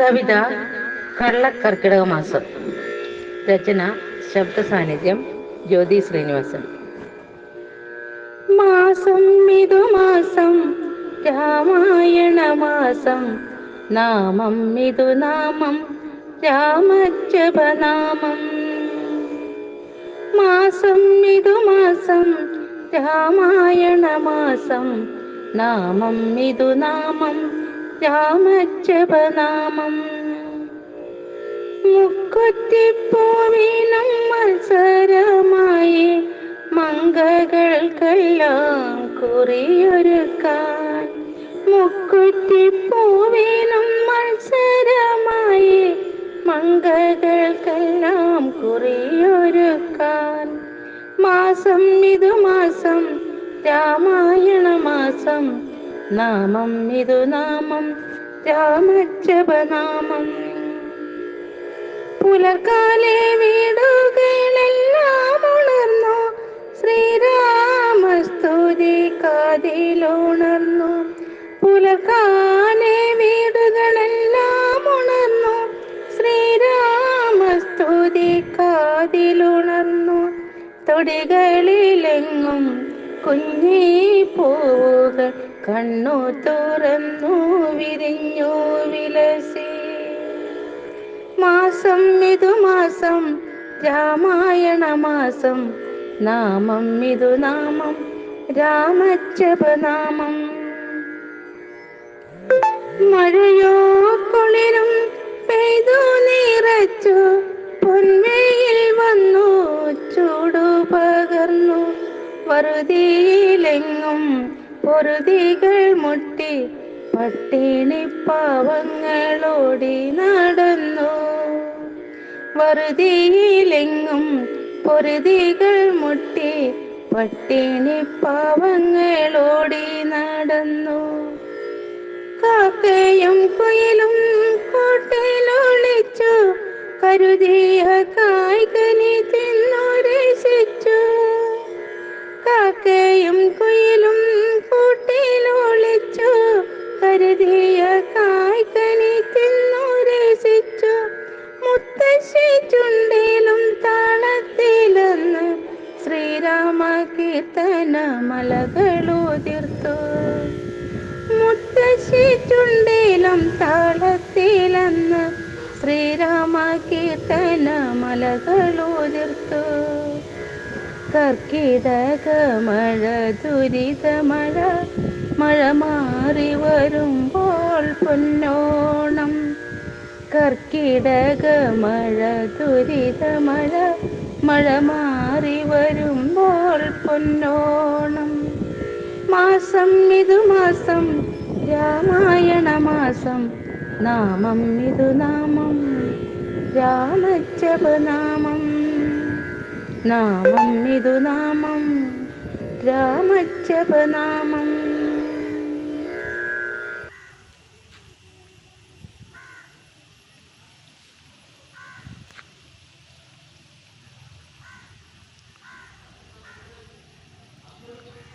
കവിത കള്ളക്കർക്കിടക മാസം രചന ശബ്ദ സാന്നിധ്യം ജ്യോതി ശ്രീനിവാസൻ. മാസം ഇതു മാസം രാമായണ മാസം നാമം ഇതു നാമം രാമജപനാമം. മാസം ഇതു മാസം രാമായണ മാസം നാമം ഇതു നാമം രാമജപനാമം മുക്കുത്തിപ്പൂവിനും മത്സരമായി മംഗകൾക്കെല്ലാം കുറിയൊരുക്കാൻ. മുക്കുത്തിപ്പൂവിനും മത്സരമായി മംഗകൾക്കെല്ലാം കുറിയൊരുക്കാൻ. മാസം ഇതു മാസം രാമായണ മാസം നാമം ഇതു നാമം രാമജപനാമം പുലർക്കാലെ വീടുകളെല്ലാം ഉണർന്നു ശ്രീരാമസ്തുതി കാതിലുണർന്നു. പുലർക്കാലെ വീടുകളെല്ലാം ഉണർന്നു ശ്രീരാമസ്തുതി കാതിലുണർന്നു. തൊടികളിലെങ്ങും കുഞ്ഞി പൂവുകൾ കണ്ണു തുറന്നു വിരിഞ്ഞു വിലസി. മാസം ഇതു മാസം രാമായണ മാസം. നാമം ഇതു നാമം രാമജപനാമം മഴയോ കുളിരും പെയ്തു നിറച്ചു. പൊന്മയിൽ വന്നു ചൂടു പകർന്നു. വറുതിയിലെങ്ങും പൊറുതികൾ മുട്ടി പട്ടിണി പാവങ്ങളോടി നടന്നു. വറുതിയിലെങ്ങും പൊറുതികൾ മുട്ടി പട്ടിണി പാവങ്ങളോടി നടന്നു. കാക്കയും കുയിലും കൂട്ടിലൊളിച്ചു കരുതിയ കായ്കനി തിന്നു രസിച്ചു കാക്കയും കുയിലും കരുതിയ കായ്കനി തിന്നു രസിച്ചു മുത്തശ്ശി ചുണ്ടിലും താളത്തിലൊന്ന് ശ്രീരാമ കീർത്തന മലകളുതിർത്തു മുത്തശ്ശി ചുണ്ടിലും താളത്തിലന്ന് ശ്രീരാമ കീർത്തന മലകളുതിർത്തു കർക്കിടക മഴ ദുരിത മഴ മഴ മാറി വരുമ്പോൾ പൊന്നോണം കർക്കിടക മഴ ദുരിത മഴ മഴ മാറി വരുമ്പോൾ പൊന്നോണം. മാസം ഇതു മാസം രാമായണ മാസം നാമം ഇതു നാമം രാമജപനാമം നാമം ഇതു നാമം രാമജപനാമം